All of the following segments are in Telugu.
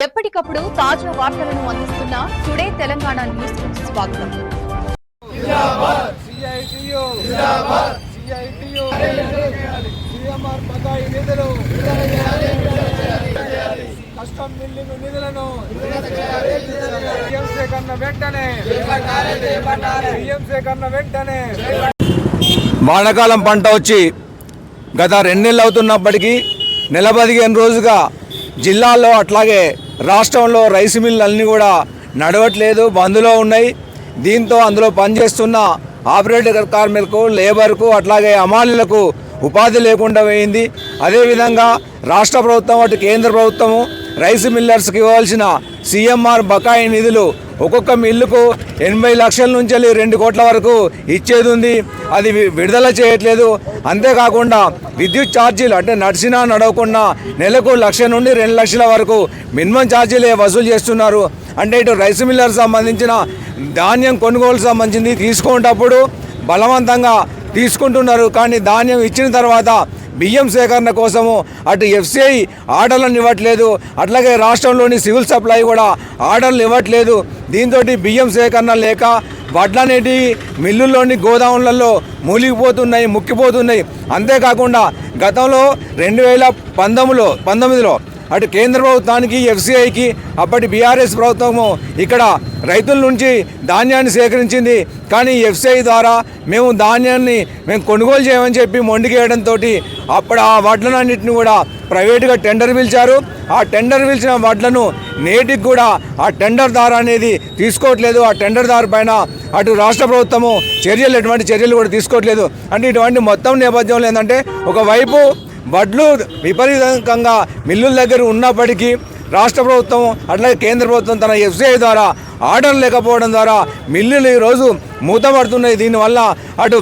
ఎప్పటికప్పుడు తాజా వార్తలను అందిస్తున్న టుడే తెలంగాణ న్యూస్కు స్వాగతం. నిధులను వెంటనే వెంటనే వానాకాలం పంట వచ్చి గత రెండు నెలలు అవుతున్నప్పటికీ నెల పదిహేను రోజుగా జిల్లాల్లో అట్లాగే రాష్ట్రంలో రైస్ మిల్లు అన్నీ కూడా నడవట్లేదు బంద్లో ఉన్నాయి. దీంతో అందులో పనిచేస్తున్న ఆపరేటర్ కార్మికులకు లేబర్కు అట్లాగే అమాలీలకు ఉపాధి లేకుండా పోయింది. అదేవిధంగా రాష్ట్ర ప్రభుత్వం అటు కేంద్ర ప్రభుత్వము రైస్ మిల్లర్స్కి ఇవ్వాల్సిన సీఎంఆర్ బకాయి నిధులు ఒక్కొక్క మిల్లుకు ఎనభై లక్షల నుంచి రెండు కోట్ల వరకు ఇచ్చేది ఉంది. అది విడుదల చేయట్లేదు. అంతేకాకుండా విద్యుత్ ఛార్జీలు అంటే నడిచినా నడవకుండా నెలకు లక్ష నుండి రెండు లక్షల వరకు మినిమం ఛార్జీలే వసూలు చేస్తున్నారు. అంటే ఇటు రైస్ మిల్లర్ సంబంధించిన ధాన్యం కొనుగోలు సంబంధించింది తీసుకునేటప్పుడు బలవంతంగా తీసుకుంటున్నారు. కానీ ధాన్యం ఇచ్చిన తర్వాత బియ్యం సేకరణ కోసము అటు ఎఫ్సిఐ ఆర్డర్లను ఇవ్వట్లేదు అట్లాగే రాష్ట్రంలోని సివిల్ సప్లై కూడా ఆర్డర్లు ఇవ్వట్లేదు. దీంతో బియ్యం సేకరణ లేక వడ్లనేటి మిల్లుల్లోని గోదాములలో మూలిగిపోతున్నాయి ముక్కిపోతున్నాయి. అంతేకాకుండా గతంలో రెండు వేల పంతొమ్మిదిలో పంతొమ్మిదిలో అటు కేంద్ర ప్రభుత్వానికి ఎఫ్సిఐకి అప్పటి బీఆర్ఎస్ ప్రభుత్వము ఇక్కడ రైతుల నుంచి ధాన్యాన్ని సేకరించింది. కానీ ఎఫ్సిఐ ద్వారా మేము ధాన్యాన్ని మేము కొనుగోలు చేయమని చెప్పి మొండికేయడంతో అప్పుడు ఆ వడ్లన్నింటిని కూడా ప్రైవేటుగా టెండర్ పిలిచారు. ఆ టెండర్ పిలిచిన వడ్లను నేటికి కూడా ఆ టెండర్ దార అనేది తీసుకోవట్లేదు. ఆ టెండర్ దారు పైన అటు రాష్ట్ర ప్రభుత్వము చర్యలు ఎటువంటి చర్యలు కూడా తీసుకోవట్లేదు. అంటే ఇటువంటి మొత్తం నేపథ్యంలో ఏంటంటే ఒకవైపు వడ్లు విపరీతంగా మిల్లుల దగ్గర ఉన్నప్పటికీ రాష్ట్ర ప్రభుత్వం అట్లాగే కేంద్ర ప్రభుత్వం తన ఎఫ్సిఐ ద్వారా ఆర్డర్ లేకపోవడం ద్వారా మిల్లులు ఈరోజు మూతపడుతున్నాయి. దీనివల్ల అటు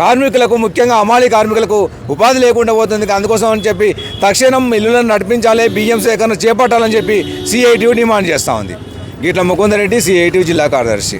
కార్మికులకు ముఖ్యంగా అమాలి కార్మికులకు ఉపాధి లేకుండా పోతుంది. అందుకోసం అని చెప్పి తక్షణం మిల్లులను నడిపించాలి బియ్యం సేకరణ చేపట్టాలని చెప్పి సిఐటియు డిమాండ్ చేస్తూ ఉంది. గీట్ల ముకుందరెడ్డి సిఐటియు జిల్లా కార్యదర్శి.